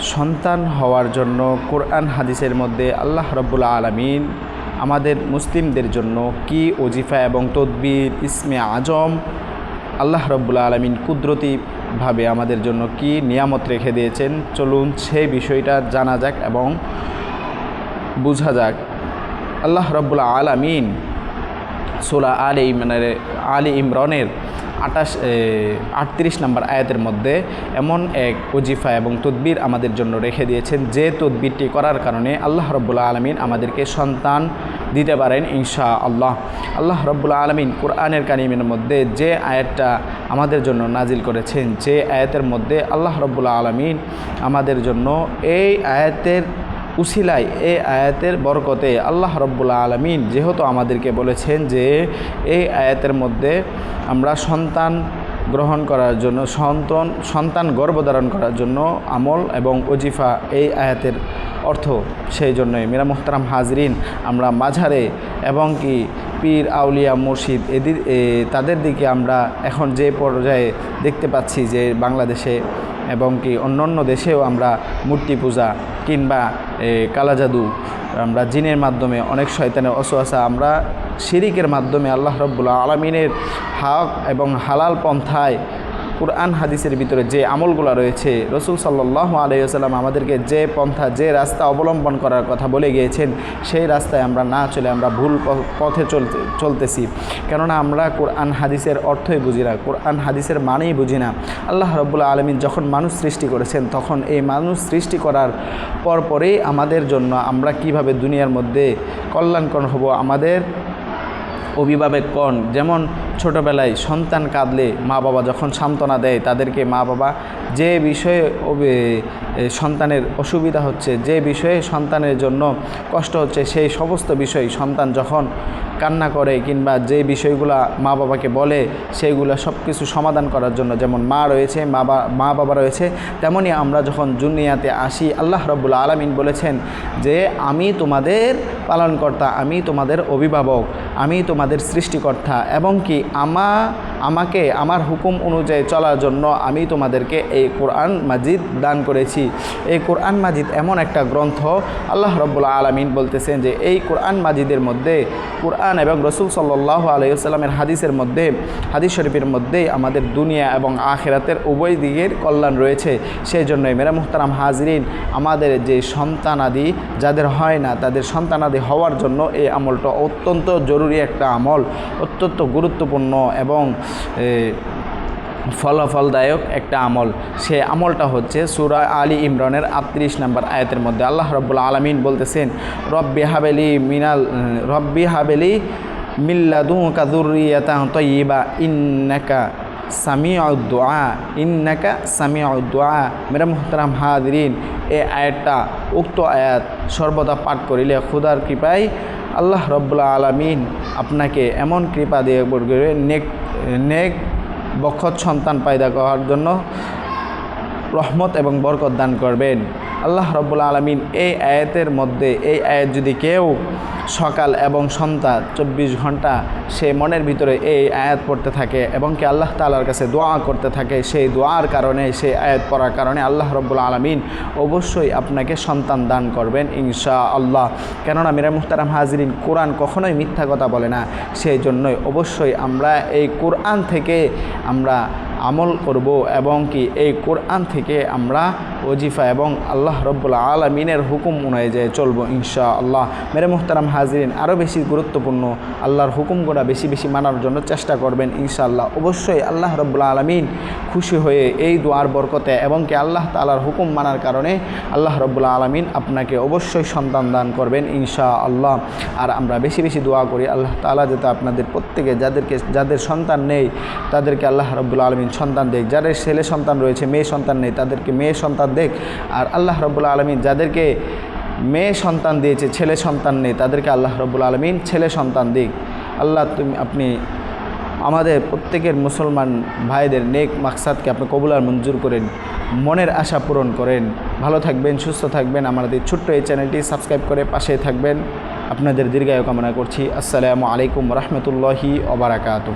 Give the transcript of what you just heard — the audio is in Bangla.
সন্তান হওয়ার জন্য কোরআন হাদিসের মধ্যে আল্লাহ রব্বুল আলমিন আমাদের মুসলিমদের জন্য কি ওজিফা এবং তদবির, ইসমে আজম, আল্লাহ রব্বুল আলমিন কুদরতিভাবে আমাদের জন্য কি নিয়ামত রেখে দিয়েছেন? চলুন সেই বিষয়টা জানা যাক এবং বোঝা যাক। আল্লাহ রব্বুল আলমিন সোলা আলী ইমরানের আলী ইমরানের আটাশ আটত্রিশ নম্বর আয়াতের মধ্যে এমন এক ওজিফা এবং তদবির আমাদের জন্য রেখে দিয়েছেন যে তদবিরটি করার কারণে আল্লাহ রব্বুল্লা আলমিন আমাদেরকে সন্তান দিতে পারেন ইনশা আল্লাহ আল্লাহ রব্বুল্লা আলমিন কোরআনের কানিমের মধ্যে যে আয়াতটা আমাদের জন্য নাজিল করেছেন, যে আয়াতের মধ্যে আল্লাহ রব্বুল্লা আলমিন আমাদের জন্য এই আয়াতের উসিলায় এই আয়াতের বরকতে আল্লাহ রব্বুল্লা আলমিন যেহেতু আমাদেরকে বলেছেন যে এই আয়াতের মধ্যে আমরা সন্তান গ্রহণ করার জন্য, সন্তান সন্তান গর্ভধারণ করার জন্য আমল এবং ওজিফা এই আয়াতের অর্থ সেই জন্যই। মেরা মোহতারাম হাজরিন, আমরা মাঝারে এবং কি পীর, আউলিয়া, মুর্শিদ এদের তাদের দিকে আমরা এখন যে পর্যায়ে দেখতে পাচ্ছি যে বাংলাদেশে এবং কি অন্য অন্য দেশেও আমরা মূর্তি পূজা কিংবা এ, কালাজাদু আমরা জিনের মাধ্যমে অনেক শয়তানের অসুয়াশা আমরা শিরিকের মাধ্যমে আল্লাহ রব্বুল্লা আলমিনের হক এবং হালাল পন্থায় কোরআন হাদিসের ভিতরে যে আমলগুলো রয়েছে, রসুল সাল্লাহ আলাইসাল্লাম আমাদেরকে যে পন্থা, যে রাস্তা অবলম্বন করার কথা বলে গিয়েছেন, সেই রাস্তায় আমরা না চলে আমরা ভুল পথে চলতে, চলতেছি। কেননা আমরা কোরআন হাদিসের অর্থই বুঝি না, কোরআন হাদিসের মানেই বুঝি না। আল্লাহ রব্বুল্লা আলমিন যখন মানুষ সৃষ্টি করেছেন, তখন এই মানুষ সৃষ্টি করার পর পরেই আমাদের জন্য আমরা কীভাবে দুনিয়ার মধ্যে কল্যাণকর হব, আমাদের অভিভাবকগণ যেমন ছোটোবেলায় সন্তান কাঁদলে মা বাবা যখন সান্ত্বনা দেয়, তাদেরকে মা বাবা যে বিষয়ে সন্তানের অসুবিধা হচ্ছে, যে বিষয়ে সন্তানের জন্য কষ্ট হচ্ছে, সেই সমস্ত বিষয় সন্তান যখন কান্না করে কিংবা যে বিষয়গুলা মা বাবাকে বলে, সেইগুলো সব কিছু সমাধান করার জন্য, যেমন মা রয়েছে, মা মা বাবা রয়েছে, তেমনি আমরা যখন জুনিয়াতে আসি, আল্লাহ রব্বুল আলমিন বলেছেন যে, আমি তোমাদের পালনকর্তা, আমি তোমাদের অভিভাবক। আমি তোমাদের সৃষ্টিকর্তা এবং কি আমা, আমাকে, আমার হুকুম অনুযায়ী চলার জন্য আমি তোমাদেরকে এই কোরআন মাজিদ দান করেছি। এই কোরআন মাজিদ এমন একটা গ্রন্থ আল্লাহ রব্বুল আলমিন বলতেছেন যে এই কোরআন মাজিদের মধ্যে কোরআন এবং রসুল সাল্লাহ আলাইসাল্লামের হাদিসের মধ্যে, হাদিস শরীফের মধ্যেই আমাদের দুনিয়া এবং আখেরাতের উভয় দিকের কল্যাণ রয়েছে। সেই জন্যই মেরা মুহতারাম হাজরিন, আমাদের যে সন্তানাদি, যাদের হয় না, তাদের সন্তানাদি হওয়ার জন্য এই আমলটা অত্যন্ত জরুরি। একটা আমল অত্যন্ত গুরুত্বপূর্ণ এবং ফলাফলদায়ক একটা আমল। সে আমলটা হচ্ছে সুরা আলী ইমরানের আটত্রিশ নম্বর আয়াতের মধ্যে আল্লাহ রব্বুল আলমিন বলতেছেন, রব্বি হাবেলি মিনাল, রব্বি হাবেলি মিল্লাদু কাদুরিয়াতা তৈবা ইন্নাকা সামিউদ্দোয়া ইন্নাকা সামিউদ্দোয়া মেরা মুহতারাম হাদরিন এ আয়াতটা উক্ত আয়াত সর্বদা পাঠ করিলে খুদার কৃপায় আল্লাহ রব্বুল্লা আলমিন আপনাকে এমন কৃপা দিয়ে বলবে নেক নেক বক্ষত সন্তান পায়দা করার জন্য রহমত এবং বরকত দান করবেন। আল্লাহ রব্বুল্লা আলমিন এই আয়াতের মধ্যে, এই আয়াত যদি কেউ সকাল এবং সন্ধ্যা চব্বিশ ঘণ্টা সে মনের ভিতরে এই আয়াত পড়তে থাকে এবং কি আল্লাহ তালার কাছে দোয়া করতে থাকে, সেই দোয়ার কারণে, সেই আয়াত পড়ার কারণে আল্লাহ রব্বুল আলমিন অবশ্যই আপনাকে সন্তান দান করবেন ইনশা আল্লাহ কেননা মিরা মুখতারাম হাজরিন কোরআন কখনোই মিথ্যা কথা বলে না, সেই জন্যই অবশ্যই আমরা এই কোরআন থেকে আমরা আমল করব এবং কি এই কোরআন থেকে আমরা ওজিফা এবং আল্লাহ রব্বুল আলমিনের হুকুম অনুযায়ী চলবো ইনশা আল্লাহ মেরে মুহতারাম হাজরিন আরও বেশি গুরুত্বপূর্ণ, আল্লাহর হুকুমগুলো বেশি বেশি মানার জন্য চেষ্টা করবেন ইনশাআল্লাহ। অবশ্যই আল্লাহ রব্বুল আলমিন খুশি হয়ে এই দোয়ার বরকতে এবং কি আল্লাহ তালার হুকুম মানার কারণে আল্লাহ রব্বুল আলমিন আপনাকে অবশ্যই সন্তান দান করবেন ইনশা আল্লাহ আর আমরা বেশি বেশি দোয়া করি, আল্লাহ তালা যাতে আপনাদের প্রত্যেকে যাদেরকে, যাদের সন্তান নেই, তাদেরকে আল্লাহ রব্বুল আলমিন সন্তান দেখ, যাদের ছেলে সন্তান রয়েছে, মেয়ে সন্তান নেই, তাদেরকে মেয়ে সন্তান দেখ। আর আল্লাহ রব্বুল আলমিন যাদেরকে মেয়ে সন্তান দিয়েছে, ছেলে সন্তান নেই, তাদেরকে আল্লাহ রব্বুল আলমিন ছেলে সন্তান দিক। আল্লাহ তুমি, আপনি আমাদের প্রত্যেকের মুসলমান ভাইদের নেক মাকসাদকে আপনি কবুলার মঞ্জুর করেন, মনের আশা পূরণ করেন। ভালো থাকবেন, সুস্থ থাকবেন, আমাদের ছোট্ট এই চ্যানেলটি সাবস্ক্রাইব করে পাশে থাকবেন। আপনাদের দীর্ঘায়ু কামনা করছি। আসসালামু আলাইকুম রহমতুল্লাহি ওবরাকাতু